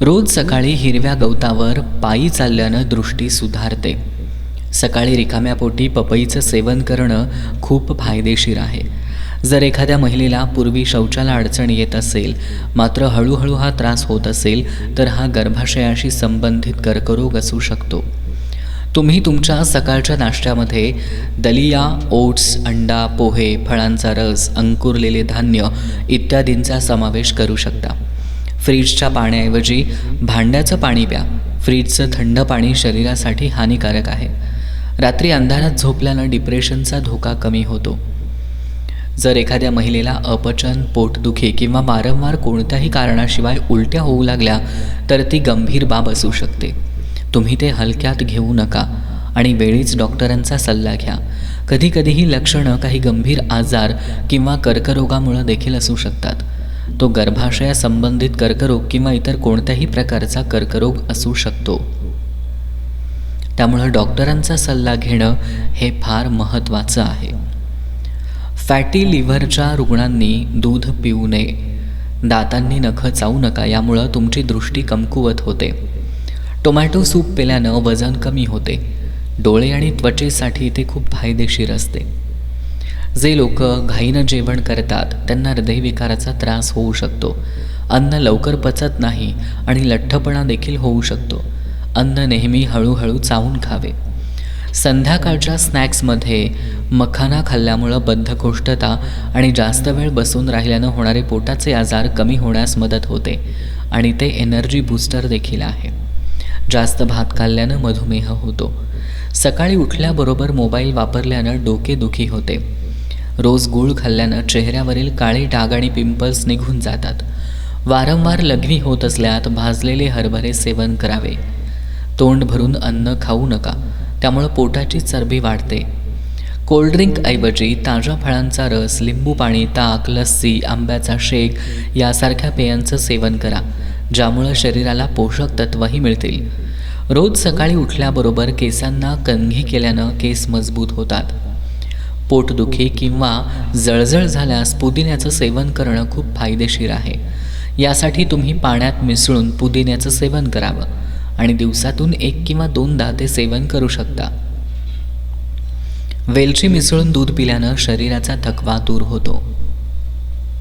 रोज सकाळी हिरव्या गवतावर पायी चालल्यानं दृष्टी सुधारते. सकाळी रिकाम्या पोटी पपईचं सेवन करणं खूप फायदेशीर आहे. जर एखाद्या महिलेला पूर्वी शौचाला अडचण येत असेल मात्र हळूहळू हा त्रास होत असेल तर हा गर्भाशयाशी संबंधित कर्करोग असू शकतो. तुम्ही तुमच्या सकाळच्या नाश्त्यामध्ये दलिया ओट्स अंडा पोहे फळांचा रस अंकुरलेले धान्य इत्यादींचा समावेश करू शकता. फ्रीजच्या पाण्याऐवजी भांड्याचं पाणी प्या. फ्रीजचं थंड पाणी शरीरासाठी हानिकारक आहे. रात्री अंधारात झोपल्यानं डिप्रेशनचा धोका कमी होतो. जर एखाद्या महिलेला अपचन पोटदुखी किंवा वारंवार कोणत्याही कारणाशिवाय उलट्या होऊ लागल्या तर ती गंभीर बाब असू शकते. तुम्ही ते हलक्यात घेऊ नका आणि वेळीच डॉक्टरांचा सल्ला घ्या. कधीकधी ही लक्षणं काही गंभीर आजार किंवा कर्करोगामुळं देखील असू शकतात. तो गर्भाशयासंबंधित कर्करोग किंवा इतर कोणत्याही प्रकारचा कर्करोग असू शकतो. त्यामुळं डॉक्टरांचा सल्ला घेणं हे फार महत्त्वाचं आहे. फॅटी लिव्हरच्या रुग्णांनी दूध पिऊ नये. दातांनी नखं चावू नका यामुळं तुमची दृष्टी कमकुवत होते. टोमॅटो सूप पिल्यानं वजन कमी होते. डोळे आणि त्वचेसाठी ते खूप फायदेशीर असते. जे लोक घाईनं जेवण करतात त्यांना हृदयविकाराचा त्रास होऊ शकतो. अन्न लवकर पचत नाही आणि लठ्ठपणा देखील होऊ शकतो. अन्न नेहमी हळूहळू चावून खावे. संध्याकाळच्या स्नॅक्समध्ये मखाना खाल्ल्यामुळं बद्धकोष्ठता आणि जास्त वेळ बसून राहिल्यानं होणारे पोटाचे आजार कमी होण्यास मदत होते आणि ते एनर्जी बूस्टर देखील आहे. जास्त भात खाल्ल्यानं मधुमेह होतो. सकाळी उठल्याबरोबर मोबाईल वापरल्यानं डोकेदुखी होते. रोज गूळ खाल्ल्यानं चेहऱ्यावरील काळे डाग आणि पिंपल्स निघून जातात. वारंवार लघवी होत असल्यात भाजलेले हरभरे सेवन करावे. तोंड भरून अन्न खाऊ नका त्यामुळं पोटाची चरबी वाढते. कोल्ड्रिंकऐवजी ताज्या फळांचा रस लिंबू पाणी ताक लस्सी आंब्याचा शेक यासारख्या पेयांचं सेवन करा ज्यामुळं शरीराला पोषक तत्वही मिळतील. रोज सकाळी उठल्याबरोबर केसांना कणघी केल्यानं केस मजबूत होतात. पोटदुखी किंवा जळजळ झाल्यास पुदिन्याचं सेवन करणं खूप फायदेशीर आहे. यासाठी तुम्ही पाण्यात मिसळून पुदिन्याचं सेवन करावं आणि दिवसातून एक किंवा दोनदा ते सेवन करू शकता. वेलची मिसळून दूध पिल्यानं शरीराचा थकवा दूर होतो.